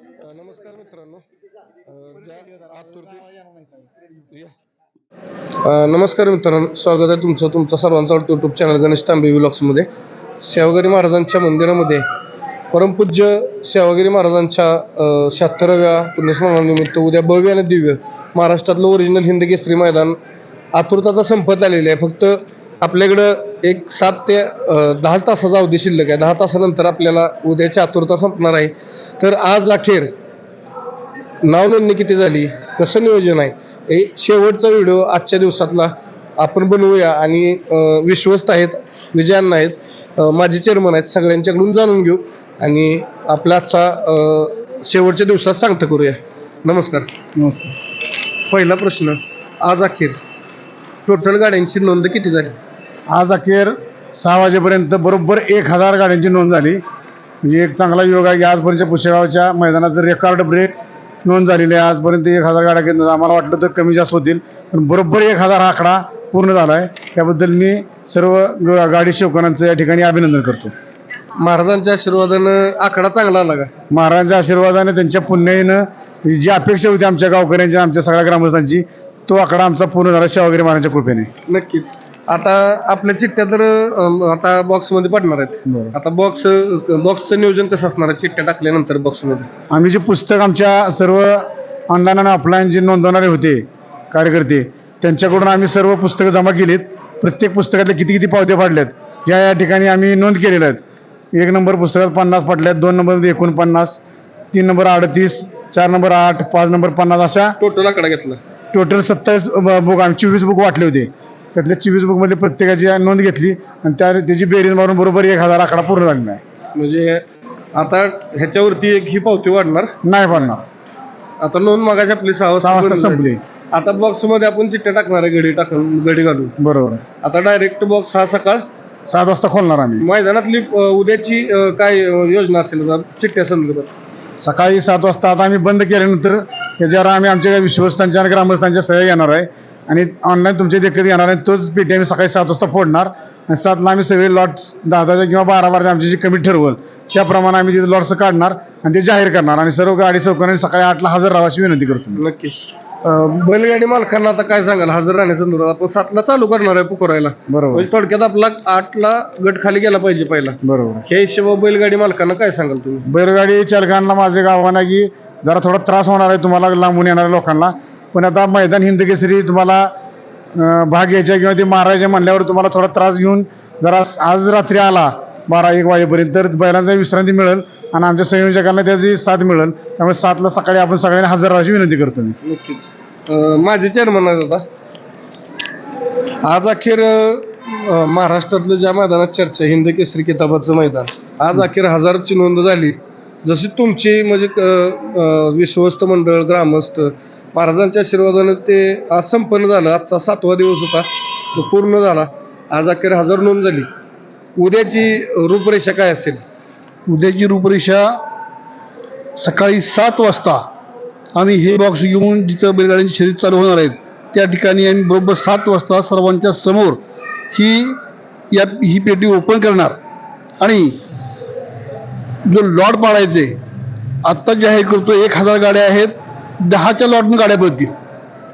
नमस्कार मित्रांनो. ज्या आतुरते नमस्कार मित्रांनो. स्वागत आहे तुमचं तुमचा सर्वांचा यूट्यूब चॅनल गणेश तांबे व्लॉग्समध्ये सेवागिरी महाराजांच्या मंदिरामध्ये. परमपूज्य सेवागिरी महाराजांच्या शहात्तराव्या पुण्यस्मरणानिमित्त उद्या भव्य आणि दिव्य महाराष्ट्रातलं ओरिजिनल हिंद केसरी मैदान आतुरता संपत आलेली आहे. फक्त आपल्याकडं एक सात ते अ, दहाच तासाचा अवधी शिल्लक आहे. दहा तासानंतर आपल्याला उद्याची आतुरता संपणार आहे. तर आज अखेर नाव नोंदणी किती झाली? कसं नियोजन आहे? हे शेवटचा व्हिडिओ आजच्या दिवसातला आपण बनवूया आणि विश्वस्त आहेत विजयांना आहेत माजी चेअरमन आहेत सगळ्यांच्याकडून जाणून घेऊ आणि आपला आजचा शेवटच्या दिवसात सांगता करूया. नमस्कार. नमस्कार. पहिला प्रश्न आज अखेर टोटल गाड्यांची नोंद किती झाली? आज अखेर सहा वाजेपर्यंत बरोबर एक हजार गाड्यांची नोंद झाली. म्हणजे एक चांगला योग आहे की आजपर्यंत पुशेगावच्या मैदानाचं रेकॉर्ड ब्रेक नोंद झालेली आहे. आजपर्यंत एक हजार गाड्या घेतल्या आम्हाला वाटलं तर कमी जास्त होतील पण बरोबर एक हजार हा आकडा पूर्ण झाला आहे त्याबद्दल मी सर्व गाडी शौकानांचं या ठिकाणी अभिनंदन करतो. महाराजांच्या आशीर्वादानं आकडा चांगला आला का? महाराजांच्या आशीर्वादाने त्यांच्या पुण्याईनं जी अपेक्षा होती आमच्या गावकऱ्यांची आमच्या सगळ्या ग्रामस्थांची तो आकडा आमचा पूर्ण झाला शिवागिरी महाराजांच्या कृपेने. नक्कीच. आता आपल्या चिठ्ठ्या तर अम, आता बॉक्समध्ये पडणार आहेत. बरोबर आता बॉक्स बॉक्सचं नियोजन कसं असणार आहे? चिठ्ठ्या टाकल्यानंतर बॉक्समध्ये आम्ही जे पुस्तक आमच्या सर्व ऑनलाईन आणि ऑफलाईन जे नोंदवणारे होते कार्यकर्ते त्यांच्याकडून आम्ही सर्व पुस्तकं जमा केलीत. प्रत्येक पुस्तकातले किती किती पावते पाडल्यात या या ठिकाणी आम्ही नोंद केलेल्या आहेत. एक नंबर पुस्तकात पन्नास पाडल्यात दोन नंबरमध्ये एकोणपन्नास तीन नंबर अडतीस चार नंबर आठ पाच नंबर पन्नास अशा टोटल आकडा घेतला. टोटल सत्तावीस बुक आम्ही चोवीस बुक वाटले होते. त्यातल्या चोवीस बुकमध्ये प्रत्येकाची नोंद घेतली आणि त्या त्याची बेरीज मारून बरोबर एक हजार आकडा पूर्ण झालेला आहे म्हणजे आता ह्याच्यावरती एक ही पावती वाढणार? नाही पडणार आता नोंद मागाशी आपली सहा सहा वाजता. संपली. आता बॉक्समध्ये आपण चिठ्ठ्या टाकणार आहे घडी टाकून घडी घालून. बरोबर. आता डायरेक्ट बॉक्स हा सकाळ. सात वाजता खोलणार आम्ही. मैदानातली अ, उद्याची अ, काय अ, योजना असेल आता चिठ्ठ्या संदर्भात? सकाळी सात वाजता आता आम्ही बंद केल्यानंतर त्याच्यावर आम्ही आमच्या विश्वस्तांच्या आणि ग्रामस्थांच्या सह्या येणार आहे. आणि ऑनलाईन तुमच्या देखील येणार आहे तोच पेटी आम्ही सकाळी सात वाजता फोडणार. आणि सातला आम्ही सगळे लॉट्स दहा दहाच्या किंवा बारा बाराच्या आमची जी कमी ठरवल त्याप्रमाणे आम्ही तिथे लॉट्स काढणार आणि ते जाहीर करणार. आणि सर्व गाडी चौकाने सकाळी आठला हजर राहायची विनंती करतो. नक्की बैलगाडी मालकांना आता काय सांगाल? हजर राहण्यासंदर्भात आपण सातला चालू करणार आहे पुकारायला बरोबर. म्हणजे थोडक्यात आपला आठला गट खाली गेला पाहिजे पहिला. बरोबर. ह्या हिशोबा बैलगाडी मालकांना काय सांगाल तुम्ही? बैलगाडी चालकांना माझे गावाना की जरा थोडा त्रास होणार आहे तुम्हाला लांबून येणाऱ्या लोकांना. पण आता मैदान हिंद केसरी तुम्हाला भाग घ्यायच्या किंवा ते मारायचे म्हणल्यावर तुम्हाला थोडा त्रास घेऊन जरा आज रात्री आला बारा एक वाजेपर्यंत तर बैलांचा विश्रांती मिळेल आणि आमच्या संयोजकांना त्याची साथ मिळेल. त्यामुळे सातला सकाळी आपण सगळ्यांनी हजर राहायची विनंती करतो मी. नक्कीच. माझे चेअरमन आता. आज अखेर महाराष्ट्रातलं ज्या मैदानात चर्चा हिंद केसरी किताबाचं मैदान आज अखेर हजारची नोंद झाली. जशी तुमची म्हणजे विश्वस्त मंडळ ग्रामस्थ महाराजांच्या आशीर्वादानं ते आज संपन्न झालं. आजचा सातवा दिवस होता. तो पूर्ण झाला. आज अखेर हजार नोंद झाली. उद्याची रूपरेषा काय असेल? उद्याची रूपरेषा सकाळी सात वाजता आम्ही हे बॉक्स घेऊन जिथं बैलगाड्यांची शर्यत चालू होणार आहेत त्या ठिकाणी आम्ही बरोबर सात वाजता सर्वांच्या समोर ही या ही पेटी ओपन करणार. आणि जो लॉट पाडायचे आत्ता जाहीर करतो एक हजार गाड्या आहेत. दहाच्या लॉटनं गाड्या पडतील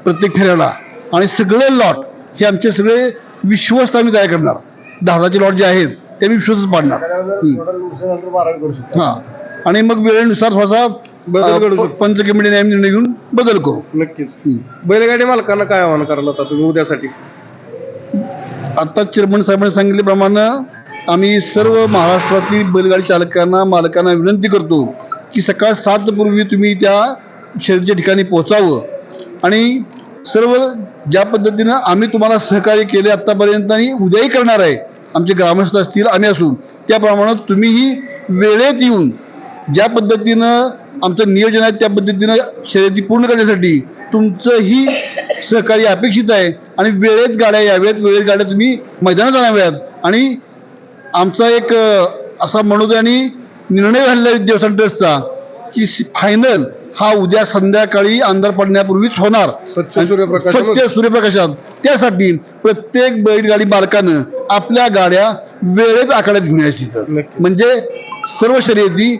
प्रत्येक फेऱ्याला. आणि सगळे लॉट हे आमचे सगळे विश्वस्त आम्ही तयार करणार. दहा हजारचे लॉट जे आहेत ते आम्ही विश्वस्त पाडणार. हं. आणि मग वेळेनुसार थोडासा बदल शकतो. पंच कमिटीने आम्ही निर्णय घेऊन बदल करू. नक्कीच. बैलगाडी मालकांना काय आव्हान करायला होता तुम्ही उद्यासाठी? आता चेअरमन साहेबांनी सांगितल्याप्रमाणे आम्ही सर्व महाराष्ट्रातील बैलगाडी चालकांना मालकांना विनंती करतो की सकाळ सात पूर्वी तुम्ही त्या शेतीच्या ठिकाणी पोहोचावं. आणि सर्व ज्या पद्धतीनं आम्ही तुम्हाला सहकार्य केले आत्तापर्यंत आणि उद्याही करणार आहे आमचे ग्रामस्थ असतील आम्ही असून त्याप्रमाणे तुम्हीही वेळेत येऊन ज्या पद्धतीनं आमचं नियोजन आहे त्या पद्धतीनं शर्यती पूर्ण करण्यासाठी तुमचंही सहकार्य अपेक्षित आहे आणि वेळेत गाड्या याव्यात वेळेत गाड्या तुम्ही मैदानात आणाव्यात. आणि आमचा एक असा म्हणतो आणि निर्णय झालेला आहे देवस्थान ट्रस्टचा की फायनल हा उद्या संध्याकाळी अंधार पडण्यापूर्वीच होणार. स्वच्छ सूर्यप्रकाशामध्ये. स्वच्छ सूर्यप्रकाशात. त्यासाठी प्रत्येक बैलगाडी मालकानं आपल्या गाड्या वेळेत आखाड्यात घेऊन. म्हणजे सर्व शर्यती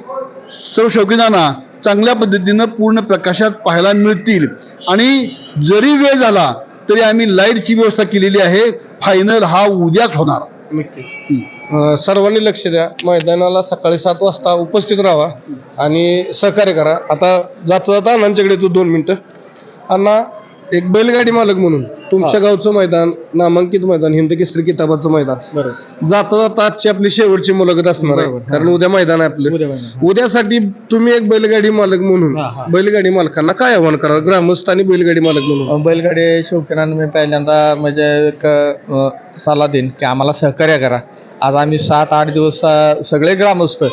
सर्व शौकीनांना चांगल्या पद्धतीनं पूर्ण प्रकाशात पाहायला मिळतील. आणि जरी वेळ झाला तरी आम्ही लाईटची व्यवस्था केलेली आहे. फायनल हा उद्याच होणार. नक्कीच. सर्वांनी लक्ष द्या. मैदानाला सकाळी सात वाजता उपस्थित राहा आणि सहकार्य करा. आता जाता जाता अण्णांच्याकडे तू दोन मिनटं. अण्णा एक बैलगाडी मालक म्हणून. तुमच्या गावचं मैदान नामांकित मैदान हिंद केसरी किताबाचं मैदान. जाता जाता आजची आपली शेवटची मुलाखत असणार आहे. कारण उद्या मैदान आहे आपलं. उद्यासाठी तुम्ही एक बैलगाडी मालक म्हणून. बैलगाडी मालकांना काय आव्हान करा ग्रामस्थ आणि बैलगाडी मालक म्हणून. बैलगाडी शौकीनांना मी पहिल्यांदा म्हणजे एक सल्ला देईन की आम्हाला सहकार्य करा. आज आम्ही सात आठ दिवस सगळे ग्रामस्थ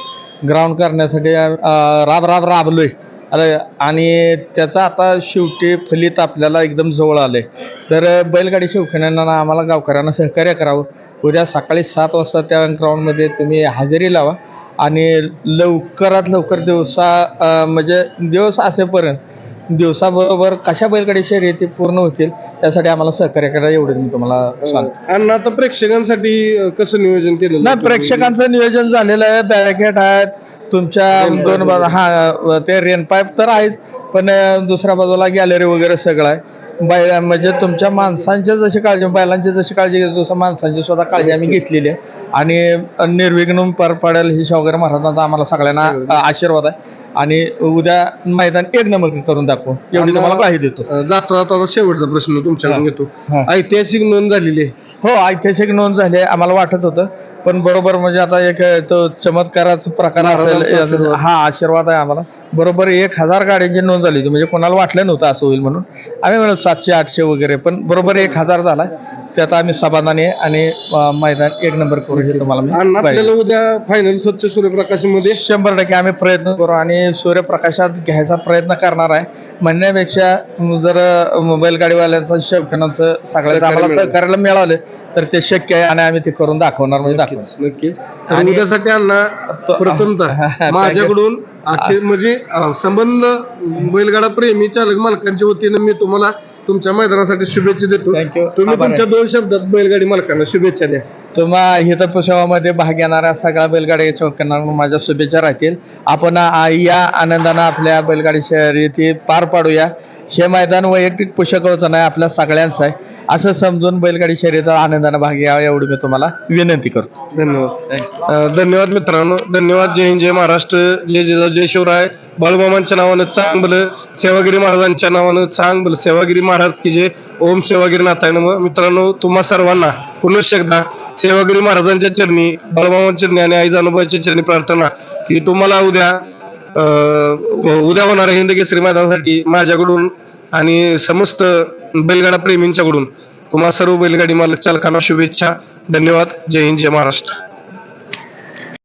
ग्राउंड करण्यासाठी राब राब राबलोय. अरे आणि त्याचा आता शेवटी फलित आपल्याला एकदम जवळ आले. तर अ, बैलगाडी शौकीनांना आम्हाला गावकऱ्यांना सहकार्य करावं. उद्या सकाळी सात वाजता त्या ग्राउंडमध्ये तुम्ही हजेरी लावा आणि लवकरात लवकर दिवसा म्हणजे दिवस असेपर्यंत दिवसाबरोबर कशा बैलगाडी शर्यती पूर्ण होतील त्यासाठी आम्हाला सहकार्य करा एवढं मी तुम्हाला सांगतो. अण्णा आता प्रेक्षकांसाठी कसं नियोजन केलं नाही प्रेक्षकांचं नियोजन झालेलं आहे. बॅरिकेड आहेत तुमच्या दोन बाजू हा ते रेन पाईप तर आहेच पण दुसऱ्या बाजूला गॅलरी वगैरे सगळं आहे. बैल म्हणजे तुमच्या माणसांच्या जशी काळजी बैलांची जशी काळजी घेतो तसं माणसांची सुद्धा काळजी आम्ही घेतलेली आहे. आणि निर्विघ्न पार पाडेल ही शावगर महाराजांचा आम्हाला सगळ्यांना आशीर्वाद आहे. आणि उद्या मैदान एक नंबर करून दाखवू. एवढी तुम्हाला ग्वाही देतो. जाता जाता शेवटचा प्रश्न तुमच्याकडून. घेतो. ऐतिहासिक नोंद झालेली आहे. हो ऐतिहासिक नोंद झाली आहे. आम्हाला वाटत होतं पण बरोबर म्हणजे आता एक तो चमत्काराचा प्रकार असेल. हा आशीर्वाद आहे आम्हाला. बरोबर एक हजार गाड्यांची नोंद झाली होती म्हणजे कोणाला वाटलं नव्हतं असं होईल म्हणून. आम्ही म्हणत सातशे आठशे वगैरे पण बरोबर एक हजार झाला. त्यात आम्ही समाधानी आणि मैदान एक नंबर करू हे तुम्हाला. उद्या फायनल स्वच्छ सूर्यप्रकाशामध्ये? शंभर टक्के आम्ही प्रयत्न करू आणि सूर्यप्रकाशात घ्यायचा प्रयत्न करणार आहे. म्हणण्यापेक्षा जर बैलगाडीवाल्यांचं शौकीनाचं सगळ्यांचं आम्हाला. सहकार्याला मिळालं तर ते शक्य आहे आणि आम्ही ते करून दाखवणार म्हणजे दाखवणार. नक्कीच. नक्कीच तर आणि- उद्यासाठी अण्णा प्रथमतः. माझ्याकडून अखेर म्हणजे अं, संबंध बैलगाडा प्रेमी चालक मालकांच्या वतीनं मी तुम्हाला तुमच्या मैदानासाठी शुभेच्छा देतो. Thank you. तुम्ही आभार आहे. तुमच्या दोन शब्दात बैलगाडी मालकांना शुभेच्छा द्या. तुम्हा हिथं सेवामध्ये भाग घेणाऱ्या सगळ्या बैलगाडी चौकांना माझ्या शुभेच्छा राहतील. आपण आ- या आनंदानं आपल्या बैलगाडी शर्यती पार पाडूया. हे मैदान वैयक्तिक पुषकाचं नाही आपल्या सगळ्यांचं आहे. असं समजून बैलगाडी शर्यत आनंदानं भाग घ्यावा एवढी मी तुम्हाला विनंती करतो. धन्यवाद. धन्यवाद मित्रांनो. धन्यवाद. जय हिंद जय महाराष्ट्र. जय जय जय शिवराय. बाळूमामांच्या नावानं चांगलं सेवागिरी महाराजांच्या नावानं चांगलं सेवागिरी महाराज की जे ओम सेवागिरी नाथाय नमः मित्रांनो तुम्हा सर्वांना पुनश्च एकदा सेवागिरी महाराजांच्या चरणी बाळूमामांच्या चरणी आणि आई जानोबाच्या चरणी प्रार्थना की तुम्हाला उद्या उद्या होणाऱ्या हिंद केसरी मैदानासाठी माझ्याकडून आणि समस्त बैलगाडा प्रेमींच्याकडून तुम्हा सर्व बैलगाडी मालक चालकांना शुभेच्छा. धन्यवाद. जय हिंद जय महाराष्ट्र.